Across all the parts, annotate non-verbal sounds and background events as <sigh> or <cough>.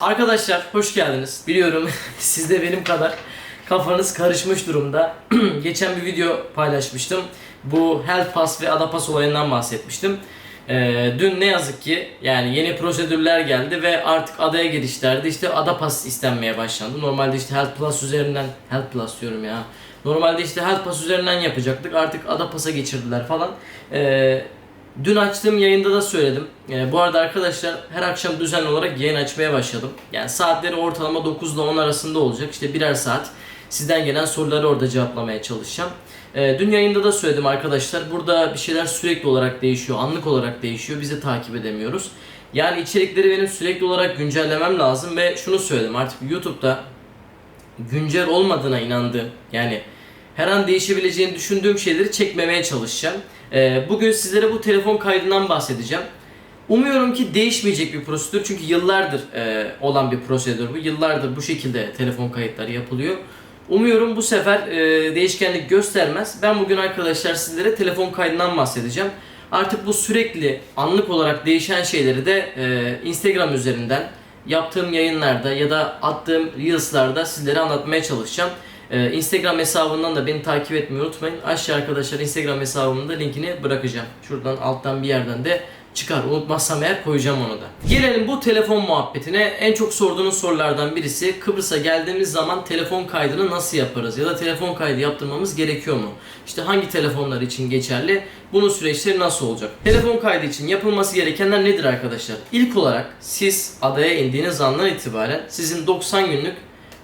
Arkadaşlar hoş geldiniz. Biliyorum <laughs> siz de benim kadar kafanız karışmış durumda. <clears throat> Geçen bir video paylaşmıştım. Bu Health Pass ve Ada Pass olayından bahsetmiştim. Ee, dün ne yazık ki yani yeni prosedürler geldi ve artık adaya girişlerde işte Ada Pass istenmeye başlandı. Normalde işte Health Plus üzerinden Health Plus diyorum ya. Normalde işte Health Pass üzerinden yapacaktık. Artık Ada Pass'a geçirdiler falan. Ee, Dün açtığım yayında da söyledim. Ee, bu arada arkadaşlar her akşam düzenli olarak yayın açmaya başladım. Yani saatleri ortalama 9 ile 10 arasında olacak. İşte birer saat sizden gelen soruları orada cevaplamaya çalışacağım. Ee, dün yayında da söyledim arkadaşlar. Burada bir şeyler sürekli olarak değişiyor. Anlık olarak değişiyor. Bizi takip edemiyoruz. Yani içerikleri benim sürekli olarak güncellemem lazım ve şunu söyledim. Artık YouTube'da güncel olmadığına inandığım yani her an değişebileceğini düşündüğüm şeyleri çekmemeye çalışacağım. Ee, bugün sizlere bu telefon kaydından bahsedeceğim. Umuyorum ki değişmeyecek bir prosedür çünkü yıllardır e, olan bir prosedür bu. Yıllardır bu şekilde telefon kayıtları yapılıyor. Umuyorum bu sefer e, değişkenlik göstermez. Ben bugün arkadaşlar sizlere telefon kaydından bahsedeceğim. Artık bu sürekli anlık olarak değişen şeyleri de e, Instagram üzerinden yaptığım yayınlarda ya da attığım Reels'larda sizlere anlatmaya çalışacağım. Ee, Instagram hesabından da beni takip etmeyi unutmayın. Aşağı arkadaşlar Instagram hesabımın da linkini bırakacağım. Şuradan alttan bir yerden de çıkar. Unutmazsam eğer koyacağım onu da. Gelelim bu telefon muhabbetine. En çok sorduğunuz sorulardan birisi Kıbrıs'a geldiğimiz zaman telefon kaydını nasıl yaparız? Ya da telefon kaydı yaptırmamız gerekiyor mu? İşte hangi telefonlar için geçerli? Bunun süreçleri nasıl olacak? Telefon kaydı için yapılması gerekenler nedir arkadaşlar? İlk olarak siz adaya indiğiniz andan itibaren sizin 90 günlük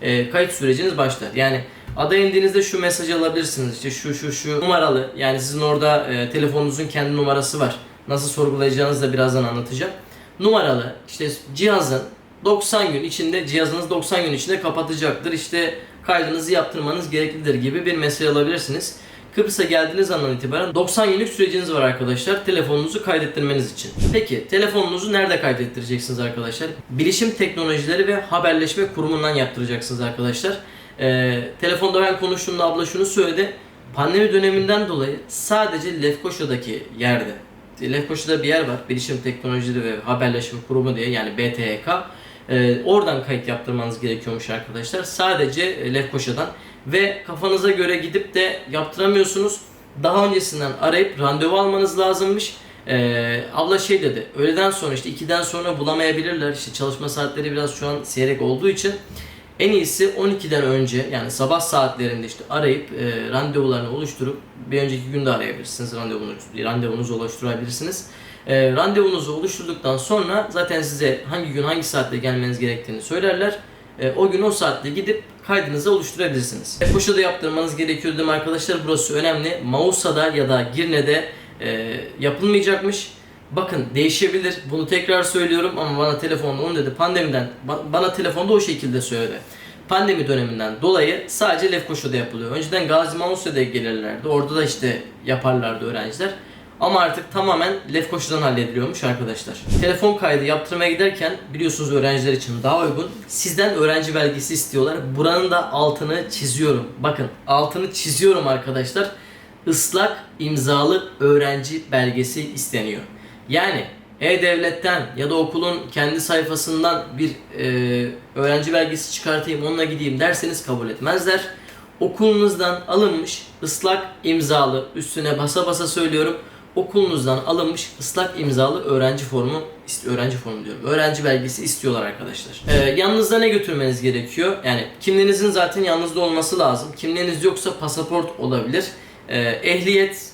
e, kayıt süreciniz başlar. Yani adaya indiğinizde şu mesajı alabilirsiniz. İşte şu şu şu numaralı. Yani sizin orada e, telefonunuzun kendi numarası var. Nasıl sorgulayacağınızı da birazdan anlatacağım. Numaralı işte cihazın 90 gün içinde cihazınız 90 gün içinde kapatacaktır. İşte kaydınızı yaptırmanız gereklidir gibi bir mesaj alabilirsiniz. Kıbrıs'a geldiğiniz andan itibaren 90 günlük süreciniz var arkadaşlar telefonunuzu kaydettirmeniz için. Peki telefonunuzu nerede kaydettireceksiniz arkadaşlar? Bilişim Teknolojileri ve Haberleşme Kurumu'ndan yaptıracaksınız arkadaşlar. Ee, telefonda ben konuştuğumda abla şunu söyledi. Pandemi döneminden dolayı sadece Lefkoşa'daki yerde Lefkoşa'da bir yer var. Bilişim Teknolojileri ve Haberleşme Kurumu diye yani BTHK. Ee, oradan kayıt yaptırmanız gerekiyormuş arkadaşlar. Sadece e, Lefkoşa'dan ve kafanıza göre gidip de yaptıramıyorsunuz. Daha öncesinden arayıp randevu almanız lazımmış. Ee, abla şey dedi, öğleden sonra işte 2'den sonra bulamayabilirler. İşte çalışma saatleri biraz şu an seyrek olduğu için en iyisi 12'den önce yani sabah saatlerinde işte arayıp e, randevularını oluşturup bir önceki günde arayabilirsiniz. Randevunuzu, randevunuzu oluşturabilirsiniz. E, randevunuzu oluşturduktan sonra zaten size hangi gün hangi saatte gelmeniz gerektiğini söylerler. E, o gün o saatte gidip kaydınızı oluşturabilirsiniz. E, Koşuda yaptırmanız gerekiyor dedim arkadaşlar. Burası önemli. Mausa'da ya da Girne'de e, yapılmayacakmış. Bakın değişebilir. Bunu tekrar söylüyorum ama bana telefonda onu dedi. Pandemiden ba- bana telefonda o şekilde söyledi. Pandemi döneminden dolayı sadece Lefkoşa'da yapılıyor. Önceden Gazi Mausa'da gelirlerdi. Orada da işte yaparlardı öğrenciler. Ama artık tamamen Lefkoşa'dan hallediliyormuş arkadaşlar. Telefon kaydı yaptırmaya giderken biliyorsunuz öğrenciler için daha uygun. Sizden öğrenci belgesi istiyorlar. Buranın da altını çiziyorum. Bakın altını çiziyorum arkadaşlar. Islak imzalı öğrenci belgesi isteniyor. Yani E-Devlet'ten ya da okulun kendi sayfasından bir e, öğrenci belgesi çıkartayım onunla gideyim derseniz kabul etmezler. Okulunuzdan alınmış ıslak imzalı üstüne basa basa söylüyorum okulunuzdan alınmış ıslak imzalı öğrenci formu öğrenci formu diyorum. Öğrenci belgesi istiyorlar arkadaşlar. Ee, yanınızda ne götürmeniz gerekiyor? Yani kimliğinizin zaten yanınızda olması lazım. Kimliğiniz yoksa pasaport olabilir. Ee, ehliyet,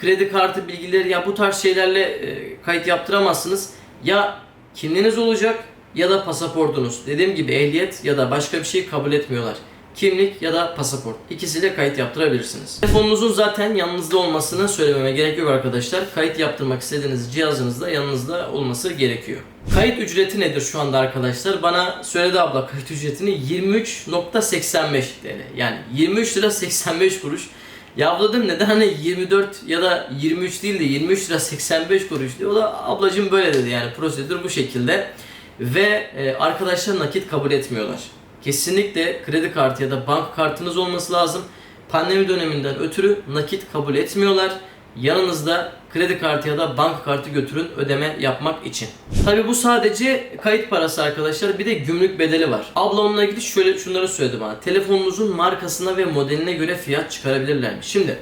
kredi kartı bilgileri ya bu tarz şeylerle e, kayıt yaptıramazsınız. Ya kimliğiniz olacak ya da pasaportunuz. Dediğim gibi ehliyet ya da başka bir şey kabul etmiyorlar. Kimlik ya da pasaport. İkisiyle kayıt yaptırabilirsiniz. Telefonunuzun zaten yanınızda olmasını söylememe gerek yok arkadaşlar. Kayıt yaptırmak istediğiniz cihazınızda yanınızda olması gerekiyor. Kayıt ücreti nedir şu anda arkadaşlar? Bana söyledi abla kayıt ücretini 23.85 TL. Yani 23 lira 85 kuruş. Ya abla dedim neden hani 24 ya da 23 değil de 23 lira 85 kuruş diyor. O da ablacım böyle dedi yani prosedür bu şekilde. Ve e, arkadaşlar nakit kabul etmiyorlar. Kesinlikle kredi kartı ya da banka kartınız olması lazım. Pandemi döneminden ötürü nakit kabul etmiyorlar. Yanınızda kredi kartı ya da banka kartı götürün ödeme yapmak için. Tabi bu sadece kayıt parası arkadaşlar bir de gümrük bedeli var. Abla onunla ilgili şöyle şunları söyledi bana. Telefonunuzun markasına ve modeline göre fiyat çıkarabilirlermiş. Şimdi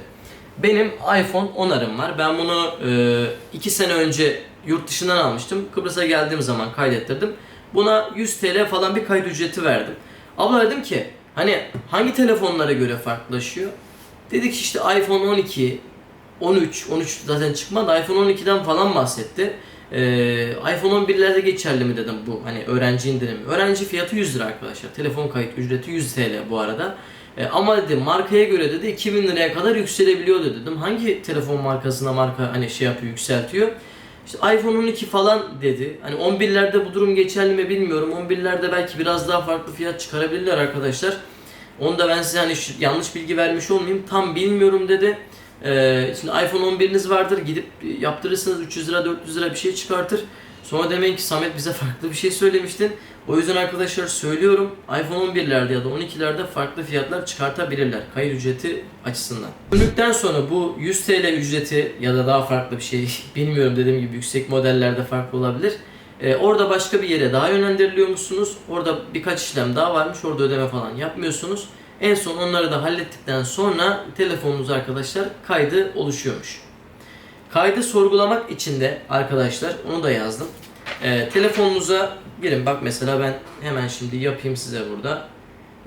benim iPhone 10'arım var. Ben bunu 2 sene önce yurt dışından almıştım. Kıbrıs'a geldiğim zaman kaydettirdim. Buna 100 TL falan bir kayıt ücreti verdim. Abla dedim ki hani hangi telefonlara göre farklılaşıyor? Dedik işte iPhone 12, 13, 13 zaten çıkmadı. iPhone 12'den falan bahsetti. Ee, iPhone 11'lerde geçerli mi dedim bu hani öğrenci indirimi. Öğrenci fiyatı 100 lira arkadaşlar. Telefon kayıt ücreti 100 TL bu arada. Ee, ama dedi markaya göre dedi 2000 liraya kadar yükselebiliyor dedim. Hangi telefon markasına marka hani şey yapıyor yükseltiyor? İşte iPhone 12 falan dedi. Hani 11'lerde bu durum geçerli mi bilmiyorum. 11'lerde belki biraz daha farklı fiyat çıkarabilirler arkadaşlar. Onu da ben size hani yanlış bilgi vermiş olmayayım. Tam bilmiyorum dedi. Ee, şimdi iPhone 11'iniz vardır. Gidip yaptırırsınız 300 lira 400 lira bir şey çıkartır. Sonra demek ki Samet bize farklı bir şey söylemiştin. O yüzden arkadaşlar söylüyorum iPhone 11'lerde ya da 12'lerde farklı fiyatlar çıkartabilirler kayıt ücreti açısından. Döndükten sonra bu 100 TL ücreti ya da daha farklı bir şey <laughs> bilmiyorum dediğim gibi yüksek modellerde farklı olabilir. Ee, orada başka bir yere daha yönlendiriliyor musunuz? Orada birkaç işlem daha varmış. Orada ödeme falan yapmıyorsunuz. En son onları da hallettikten sonra telefonunuz arkadaşlar kaydı oluşuyormuş. Kaydı sorgulamak için de arkadaşlar onu da yazdım. Ee, telefonunuza girin. Bak mesela ben hemen şimdi yapayım size burada.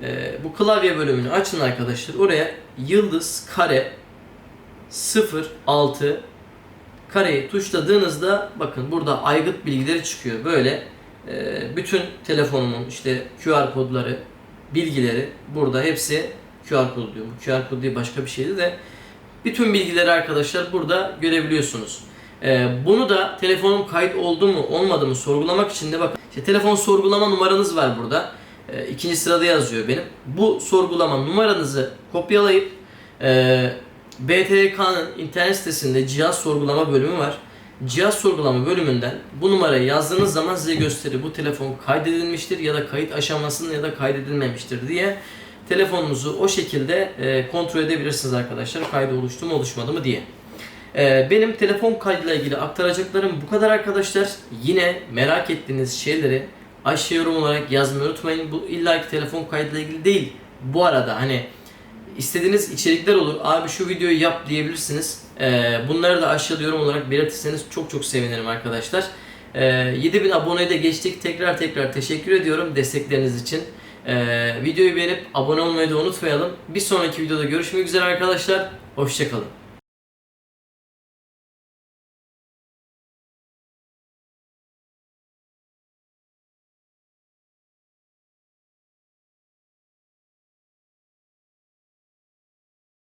Ee, bu klavye bölümünü açın arkadaşlar. Oraya yıldız kare 06 kareyi tuşladığınızda bakın burada aygıt bilgileri çıkıyor. Böyle e, bütün telefonumun işte QR kodları, bilgileri burada hepsi QR kodu diyor. QR kod değil başka bir şeydi de bütün bilgileri arkadaşlar burada görebiliyorsunuz. E, bunu da telefonum kayıt oldu mu olmadı mı sorgulamak için de bakın işte telefon sorgulama numaranız var burada. E, ikinci sırada yazıyor benim. Bu sorgulama numaranızı kopyalayıp e, BTK'nın internet sitesinde cihaz sorgulama bölümü var. Cihaz sorgulama bölümünden bu numarayı yazdığınız zaman size gösterir bu telefon kaydedilmiştir ya da kayıt aşamasında ya da kaydedilmemiştir diye telefonunuzu o şekilde e, kontrol edebilirsiniz arkadaşlar kaydı oluştu mu oluşmadı mı diye. E, benim telefon kaydıyla ilgili aktaracaklarım bu kadar arkadaşlar. Yine merak ettiğiniz şeyleri aşağı yorum olarak yazmayı unutmayın. Bu illaki telefon kaydıyla ilgili değil. Bu arada hani istediğiniz içerikler olur. Abi şu videoyu yap diyebilirsiniz. Ee, bunları da aşağıda yorum olarak belirtirseniz çok çok sevinirim arkadaşlar. Ee, 7000 aboneye de geçtik. Tekrar tekrar teşekkür ediyorum destekleriniz için. Ee, videoyu beğenip abone olmayı da unutmayalım. Bir sonraki videoda görüşmek üzere arkadaşlar. Hoşçakalın.